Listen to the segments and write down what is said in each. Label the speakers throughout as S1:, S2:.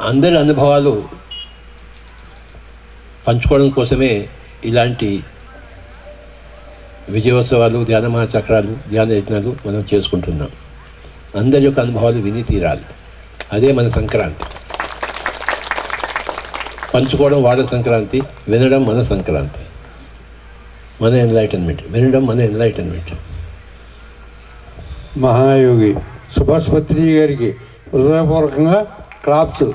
S1: అందరి అనుభవాలు పంచుకోవడం కోసమే ఇలాంటి విజయోత్సవాలు ధ్యాన మహాచక్రాలు ధ్యాన యజ్ఞాలు మనం చేసుకుంటున్నాం. అందరి యొక్క అనుభవాలు విని తీరాలి. అదే మన సంక్రాంతి. పంచుకోవడం వాళ్ళ సంక్రాంతి వినడం మన సంక్రాంతి. మన ఎన్లైటన్మెంట్ వినడం మన ఎన్లైటన్మెంట్
S2: మహాయోగి సుభాష్ పత్రి గారికి హృదయపూర్వకంగా క్లాప్స్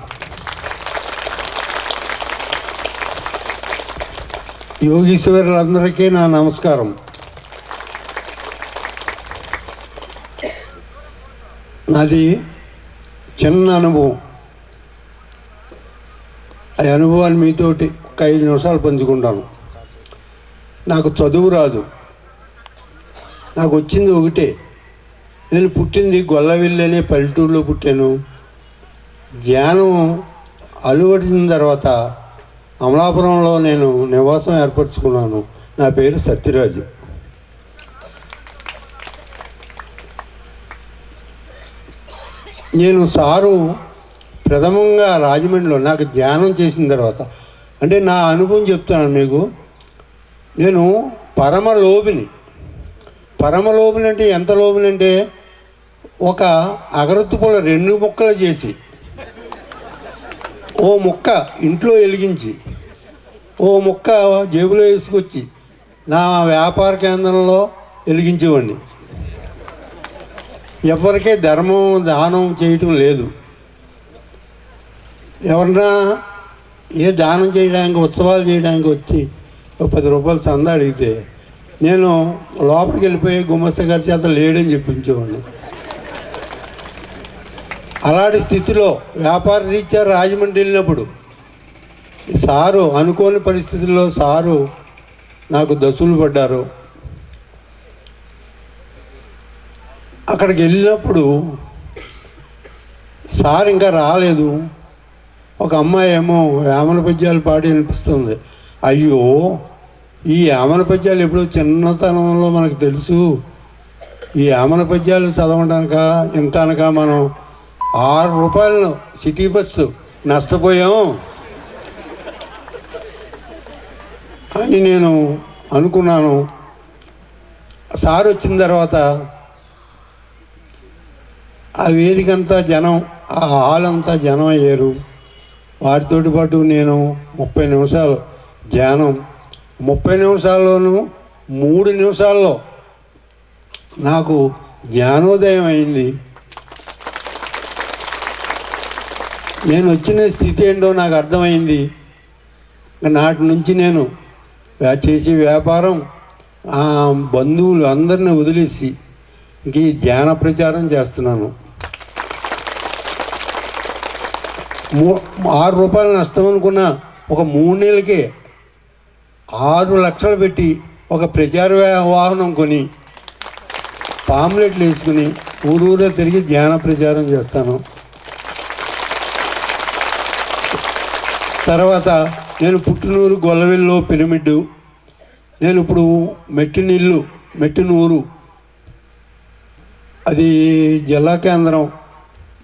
S2: యోగీశ్వరులందరికీ నా నమస్కారం. నాది చిన్న అనుభవం. ఆ అనుభవాలు మీతోటి ఒక ఐదు నిమిషాలు పంచుకుంటాను. నాకు చదువు రాదు. నాకు వచ్చింది ఒకటే. నేను పుట్టింది గొల్లవిల్లి అనే పల్లెటూరులో పుట్టాను. ధ్యానం అలువడిన తర్వాత అమలాపురంలో నేను నివాసం ఏర్పరచుకున్నాను. నా పేరు సత్యరాజు. నేను సారు ప్రథమంగా రాజమండ్రిలో నాకు ధ్యానం చేసిన తర్వాత అంటే నా అనుభవం చెప్తాను మీకు. నేను పరమ లోబిని పరమ అంటే ఎంత లోబిని అంటే ఒక అగరత్తు పొల రెండు ముక్కలు చేసి ఓ ముక్క ఇంట్లో వెలిగించి ఓ ముక్క జేబులో వేసుకొచ్చి నా వ్యాపార కేంద్రంలో వెలిగించేవాడిని. ఎవరికే ధర్మం దానం చేయటం లేదు. ఎవరన్నా ఏ దానం చేయడానికి ఉత్సవాలు చేయడానికి వచ్చి ఒక పది రూపాయలు చందా అడిగితే నేను లోపలికి వెళ్ళిపోయి గుమస్త గారి చేత లేడని చెప్పించేవాడిని. అలాంటి స్థితిలో వ్యాపార రీత్యా రాజమండ్రి వెళ్ళినప్పుడు సారు అనుకోని పరిస్థితుల్లో సారు నాకు దశలు పడ్డారు. అక్కడికి వెళ్ళినప్పుడు సార్ ఇంకా రాలేదు. ఒక అమ్మాయి ఏమో వేమన పద్యాలు పాడి అనిపిస్తుంది అయ్యో ఈ యామన పద్యాలు ఎప్పుడో చిన్నతనంలో మనకు తెలుసు. ఈ యామన పద్యాలు చదవడానిక వినటానిక మనం ఆరు రూపాయలను సిటీ బస్సు నష్టపోయాం అని నేను అనుకున్నాను. సార్ వచ్చిన తర్వాత ఆ వేదిక అంతా జనం ఆ హాల్ అంతా జనం అయ్యారు. వారితో పాటు నేను ముప్పై నిమిషాలు ధ్యానం. ముప్పై నిమిషాల్లోనూ మూడు నిమిషాల్లో నాకు జ్ఞానోదయం అయింది. నేను వచ్చిన స్థితి ఏంటో నాకు అర్థమైంది. నాటి నుంచి నేను చేసే వ్యాపారం బంధువులు అందరిని వదిలేసి ఇంక ఈ ధ్యాన ప్రచారం చేస్తున్నాను. మూ- ఆరు రూపాయలు నష్టం అనుకున్న ఒక మూడు నెలలకే ఆరు లక్షలు పెట్టి ఒక ప్రచార వాహనం కొని పాంప్లెట్లు వేసుకుని ఊరూరే తిరిగి ధ్యాన ప్రచారం చేస్తాను. తర్వాత నేను పుట్టినూరు గొల్లవెల్లో పిరమిడ్ నేను ఇప్పుడు మెట్టినిల్లు మెట్టినూరు అది జిల్లా కేంద్రం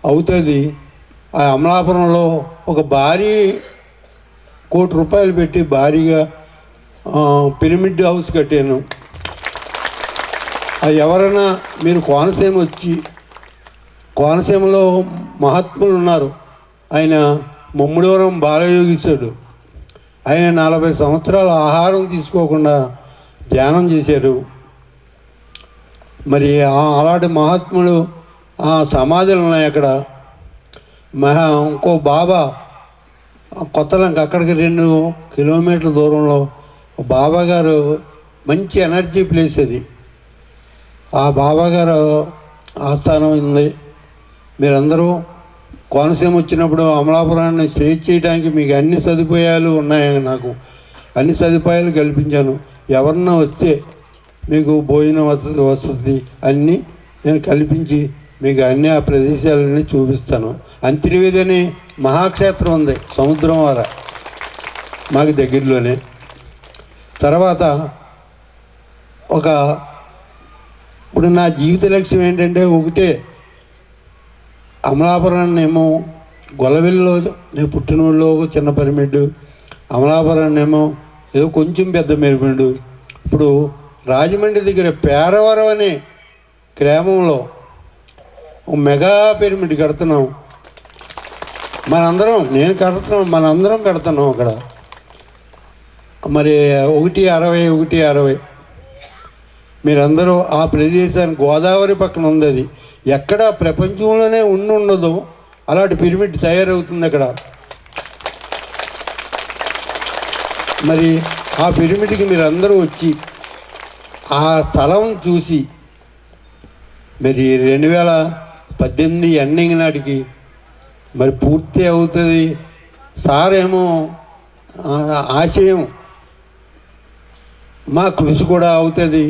S2: అవుతుంది. ఆ అమలాపురంలో ఒక భారీ కోటి రూపాయలు పెట్టి భారీగా పిరమిడ్ హౌస్ కట్టాను. అది ఎవరైనా మీరు కోనసీమ వచ్చి కోనసీమలో మహాత్ములు ఉన్నారు. ఆయన ముమ్మడివరం బాలయోగిస్తాడు ఆయన నలభై సంవత్సరాలు ఆహారం తీసుకోకుండా ధ్యానం చేశారు. మరి ఆ- అలాంటి మహాత్ములు ఆ సమాధులు ఉన్నాయి అక్కడ. మహా ఇంకో బాబా కొత్తలంక అక్కడికి రెండు కిలోమీటర్ల దూరంలో బాబా గారు మంచి ఎనర్జీ ప్లేస్ అది. ఆ బాబా గారు ఆస్థానం ఉంది. మీరందరూ కోనసీమ వచ్చినప్పుడు అమలాపురాన్ని స్టే చేయడానికి మీకు అన్ని సదుపాయాలు ఉన్నాయి నాకు అన్ని సదుపాయాలు కల్పించాను. ఎవరన్నా వస్తే మీకు భోజన వసతి వసతి అన్నీ నేను కల్పించి మీకు అన్ని ఆ ప్రదేశాలన్నీ చూపిస్తాను. అంతర్వేది అనే మహాక్షేత్రం ఉంది సముద్రం వార మాకు దగ్గరలోనే. తర్వాత ఒక ఇప్పుడు నా జీవిత లక్ష్యం ఏంటంటే ఒకటే అమలాపురాన్నేమో గొల్లవెల్లిలో నేను పుట్టిన చిన్న పిరమిడ్ అమలాపురాన్నేమో ఏదో కొంచెం పెద్ద పిరమిడ్ ఇప్పుడు రాజమండ్రి దగ్గర పేరవరం అనే గ్రామంలో ఒక మెగా పిరమిడ్ కడుతున్నాం. మనందరం నేను కడుతున్నాం మనందరం కడుతున్నాం అక్కడ. మరి ఒకటి అరవై ఒకటి అరవై. మీరందరూ ఆ ప్రదేశానికి గోదావరి పక్కన ఉంది అది. ఎక్కడ ప్రపంచంలోనే ఉండి ఉండదు అలాంటి పిరమిడ్ తయారవుతుంది అక్కడ. మరి ఆ పిరమిడ్కి మీరు అందరూ వచ్చి ఆ స్థలం చూసి మరి రెండు వేల పద్దెనిమిది ఎండింగ్ నాటికి మరి పూర్తి అవుతుంది. సార్ ఏమో ఆశయం మా కృషి కూడా అవుతుంది.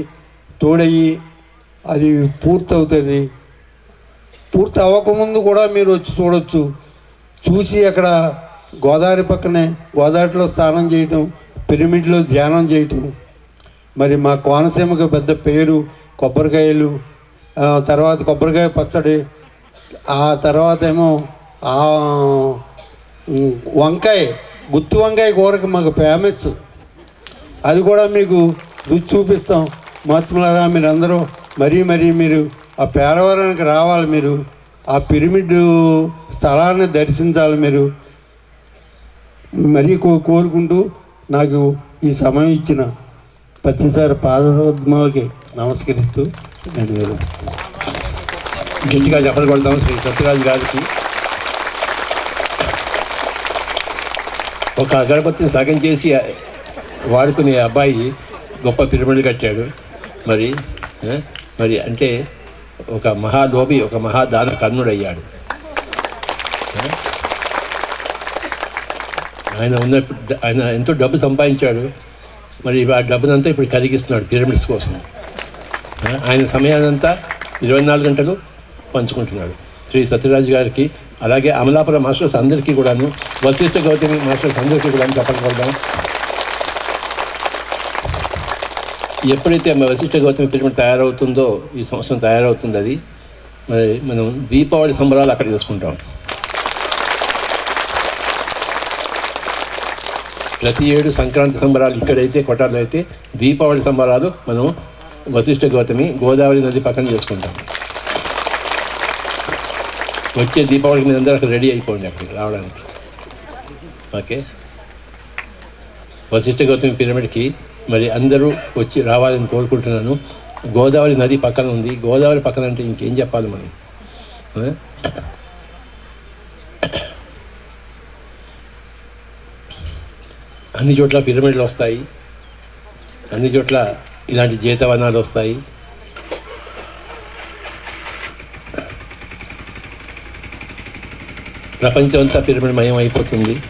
S2: తోడయ్యి అది పూర్తి అవుతుంది పూర్తి అవ్వకముందు కూడా మీరు వచ్చి చూడొచ్చు. చూసి అక్కడ గోదావరి పక్కనే గోదావరిలో స్నానం చేయటం పిరమిడ్లో ధ్యానం చేయటం. మరి మా కోనసీమకు పెద్ద పేరు కొబ్బరికాయలు తర్వాత కొబ్బరికాయ పచ్చడి ఆ తర్వాత ఏమో ఆ, వంకాయ గుత్తి వంకాయ కూరకి మాకు ఫేమస్ అది కూడా మీకు రుచి చూపిస్తాం. మహాత్ములారా మీరందరూ మరీ మరీ మీరు ఆ పేరవరానికి రావాలి మీరు. ఆ పిరమిడ్ స్థలాన్ని దర్శించాలి మీరు. మరీ కో కోరుకుంటూ నాకు ఈ సమయం ఇచ్చిన ప్రతిసారి పాదపద్మాలకి నమస్కరిస్తూ నేను
S1: గట్టిగా చెప్పలు కొడతాం శ్రీ సత్యరాజు గారికి. ఒక అగరబత్తిని సగం చేసి వాడుకునే అబ్బాయి గొప్ప పిరమిడ్ కట్టాడు. మరి మరి అంటే ఒక మహాలోభి ఒక మహాదాన కర్ణుడయ్యాడు. ఆయన ఉన్న ఆయన ఎంతో డబ్బు సంపాదించాడు. మరి ఆ డబ్బునంతా ఇప్పుడు కలిగిస్తున్నాడు పిరమిడ్స్ కోసం. ఆయన సమయానంతా ఇరవై నాలుగు గంటలు పంచుకుంటున్నాడు. శ్రీ సత్యరాజు గారికి అలాగే అమలాపురం మాస్టర్స్ అందరికీ కూడాను వశిష్ఠ గౌతమి మాస్టర్స్ అందరికీ కూడా చెప్పగలుగుతాం. ఎప్పుడైతే మన వశిష్ఠ గౌతమి పిరమిడ్ తయారవుతుందో ఈ సంవత్సరం తయారవుతుంది అది మరి మనం దీపావళి సంబరాలు అక్కడ చేసుకుంటాం. ప్రతి ఏడు సంక్రాంతి సంబరాలు ఇక్కడైతే కొట్టాలో అయితే దీపావళి సంబరాలు మనం వశిష్ఠ గౌతమి గోదావరి నది పక్కన చేసుకుంటాం. వచ్చే దీపావళికి మీద అందరూ అక్కడ రెడీ అయిపోండి అక్కడికి రావడానికి. ఓకే? వశిష్ఠ గౌతమి పిరమిడ్కి మరి అందరూ వచ్చి రావాలని కోరుకుంటున్నాను. గోదావరి నది పక్కన ఉంది. గోదావరి పక్కన అంటే ఇంకేం చెప్పాలి మనం? అన్ని చోట్ల పిరమిడ్లు వస్తాయి. అన్ని చోట్ల ఇలాంటి జీతవనాలు వస్తాయి. ప్రపంచం అంతా పిరమిడ్ మయం అయిపోతుంది